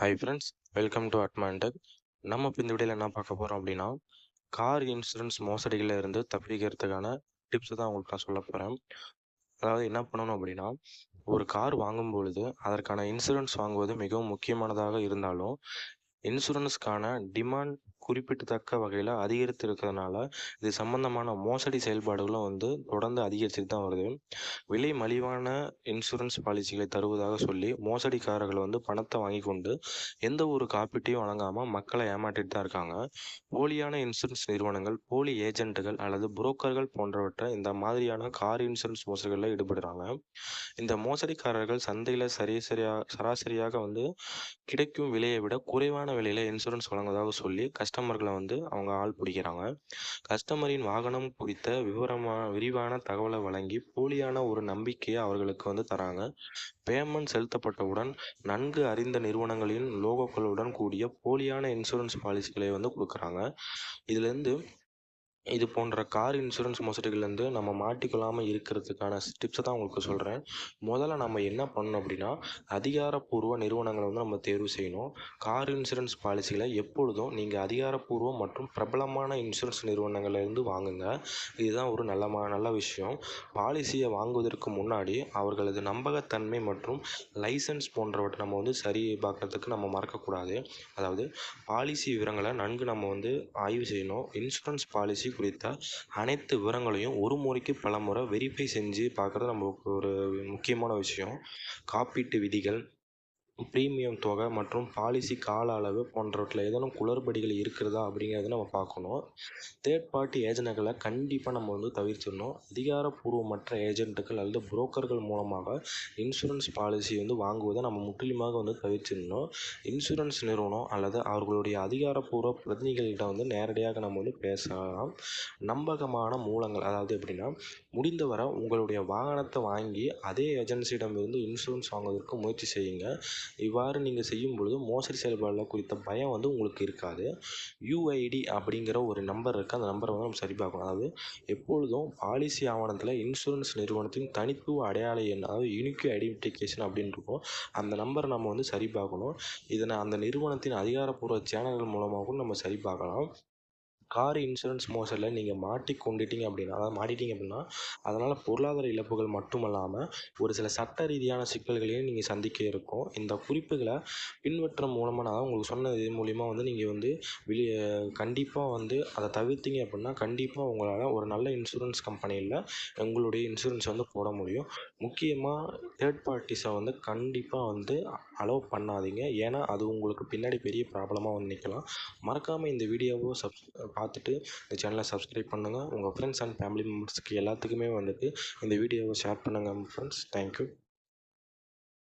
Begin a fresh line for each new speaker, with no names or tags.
Hi friends welcome to அட்மாண்டக் நம்ம இப்போ இந்த வீடியோவில் என்ன பார்க்க போகிறோம் அப்படின்னா கார் இன்சூரன்ஸ் மோசடிகளில் இருந்து தப்பிக்கிறதுக்கான டிப்ஸ் தான் உங்களுக்கு நான் சொல்ல போகிறேன் அதாவது என்ன பண்ணணும் அப்படின்னா ஒரு கார் வாங்கும் பொழுது அதற்கான இன்சூரன்ஸ் வாங்குவது மிகவும் முக்கியமானதாக இருந்தாலும் இன்சூரன்ஸ்க்கான டிமாண்ட் குறிப்பிடத்தக்க வகையில் அதிகரித்து இருக்கிறதுனால இது சம்பந்தமான மோசடி செயல்பாடுகளும் வந்து தொடர்ந்து அதிகரிச்சுட்டு தான் வருது. விலை மலிவான இன்சூரன்ஸ் பாலிசிகளை தருவதாக சொல்லி மோசடிக்காரர்கள் வந்து பணத்தை வாங்கி கொண்டு எந்த ஒரு காப்பீட்டையும் வழங்காமல் மக்களை ஏமாற்றிட்டு தான் இருக்காங்க. போலியான இன்சூரன்ஸ் நிறுவனங்கள் போலி ஏஜென்ட்டுகள் அல்லது புரோக்கர்கள் போன்றவற்றை இந்த மாதிரியான கார் இன்சூரன்ஸ் மோசடிகளில் ஈடுபடுறாங்க. இந்த மோசடிக்காரர்கள் சந்தையில் சரி சரியாக சராசரியாக வந்து கிடைக்கும் விலையை விட குறைவான விலையில் இன்சூரன்ஸ் வழங்குவதாக சொல்லி கஸ்டமர்களை வந்து அவங்க ஆள் பிடிக்கிறாங்க. கஸ்டமரின் வாகனம் குறித்த விவரமான விரிவான தகவலை வழங்கி போலியான ஒரு நம்பிக்கையை அவர்களுக்கு வந்து தராங்க. பேமெண்ட் செலுத்தப்பட்டவுடன் நன்கு அறிந்த நிறுவனங்களின் லோகோக்களுடன் கூடிய போலியான இன்சூரன்ஸ் பாலிசிகளை வந்து கொடுக்குறாங்க. இதுலேருந்து இது போன்ற கார் இன்சூரன்ஸ் மோசடிகள்லேருந்து நம்ம மாட்டிக்கொள்ளாமல் இருக்கிறதுக்கான டிப்ஸை தான் உங்களுக்கு சொல்கிறேன் முதல்ல நம்ம என்ன பண்ணணும் அப்படின்னா அதிகாரப்பூர்வ நிறுவனங்களை வந்து நம்ம தேர்வு செய்யணும். கார் இன்சூரன்ஸ் பாலிசிகளை எப்பொழுதும் நீங்கள் அதிகாரப்பூர்வம் மற்றும் பிரபலமான இன்சூரன்ஸ் நிறுவனங்கள்லேருந்து வாங்குங்க. இதுதான் ஒரு நல்ல நல்ல விஷயம். பாலிசியை வாங்குவதற்கு முன்னாடி அவர்களது நம்பகத்தன்மை மற்றும் லைசன்ஸ் போன்றவற்றை நம்ம வந்து சரி பார்க்கறதுக்கு நம்ம மறக்கக்கூடாது. அதாவது பாலிசி விவரங்களை நன்கு நம்ம வந்து ஆய்வு செய்யணும். இன்சூரன்ஸ் பாலிசி குறித்த அனைத்து விவரங்களையும் ஒரு முறைக்கு பல முறை வெரிஃபை செஞ்சு பார்க்குறது நமக்கு ஒரு முக்கியமான விஷயம். காப்பீட்டு விதிகள் ப்ரீமியம் தொகை மற்றும் பாலிசி கால அளவு போன்றவற்றில் ஏதேனும் குளறுபடிகள் இருக்கிறதா அப்படிங்கிறத நம்ம பார்க்கணும். தேர்ட் பார்ட்டி ஏஜென்ட்டுகளை கண்டிப்பாக நம்ம வந்து தவிர்த்திடணும். அதிகாரப்பூர்வமற்ற ஏஜென்ட்டுகள் அல்லது புரோக்கர்கள் மூலமாக இன்சூரன்ஸ் பாலிசி வந்து வாங்குவதை நம்ம முற்றிலுமாக வந்து தவிர்த்திடணும். இன்சூரன்ஸ் நிறுவனம் அல்லது அவர்களுடைய அதிகாரப்பூர்வ பிரதிநிதிகள்கிட்ட வந்து நேரடியாக நம்ம வந்து பேசலாம். நம்பகமான மூலங்கள் அதாவது எப்படின்னா முடிந்தவரை உங்களுடைய வாகனத்தை வாங்கி அதே ஏஜென்சியிடமிருந்து இன்சூரன்ஸ் வாங்குவதற்கு முயற்சி செய்யுங்க. இவ்வாறு நீங்கள் செய்யும் பொழுது மோசடி செயல்பாடுகள் குறித்த பயம் வந்து உங்களுக்கு இருக்காது. யூஐடி அப்படிங்கிற ஒரு நம்பர் இருக்குது அந்த நம்பரை வந்து நம்ம சரி பார்க்கணும். அதாவது எப்பொழுதும் பாலிசி ஆவணத்தில் இன்சூரன்ஸ் நிறுவனத்தின் தனித்துவ அடையாள எண் அதாவது யூனிக் ஐடென்டிஃபிகேஷன் அப்படின்னு இருக்கும். அந்த நம்பரை நம்ம வந்து சரி பார்க்கணும். இதனை அந்த நிறுவனத்தின் அதிகாரப்பூர்வ சேனல்கள் மூலமாகவும் நம்ம சரி பார்க்கலாம். கார் இன்சூரன்ஸ் மோசடியில் நீங்கள் மாட்டிக்கொண்டுட்டீங்க அப்படின்னா அதாவது மாட்டிட்டீங்க அப்படின்னா அதனால் பொருளாதார இழப்புகள் மட்டுமல்லாமல் ஒரு சில சட்ட ரீதியான சிக்கல்களையும் நீங்கள் சந்திக்க இருக்கும். இந்த குறிப்புகளை பின்பற்ற மூலமாக நான் உங்களுக்கு சொன்ன இது மூலிமா வந்து நீங்கள் வந்து வெளியே கண்டிப்பாக வந்து அதை தவிர்த்தீங்க அப்படின்னா கண்டிப்பாக உங்களால் ஒரு நல்ல இன்சூரன்ஸ் கம்பெனியில் உங்களுடைய இன்சூரன்ஸ் வந்து போட முடியும். முக்கியமாக தேர்ட் பார்ட்டிஸை வந்து கண்டிப்பாக வந்து அலோவ் பண்ணாதீங்க. ஏன்னா அது உங்களுக்கு பின்னாடி பெரிய ப்ராப்ளமாக வந்து நிற்கலாம் மறக்காமல் இந்த வீடியோவை சப் பார்த்துட்டு இந்த சேனலை சப்ஸ்கிரைப் பண்ணுங்கள் உங்கள் ஃப்ரெண்ட்ஸ் அண்ட் ஃபேமிலி மெம்பர்ஸ்க்கு எல்லாத்துக்குமே வந்துட்டு இந்த வீடியோவை ஷேர் பண்ணுங்கள் ஃப்ரெண்ட்ஸ் தேங்க்யூ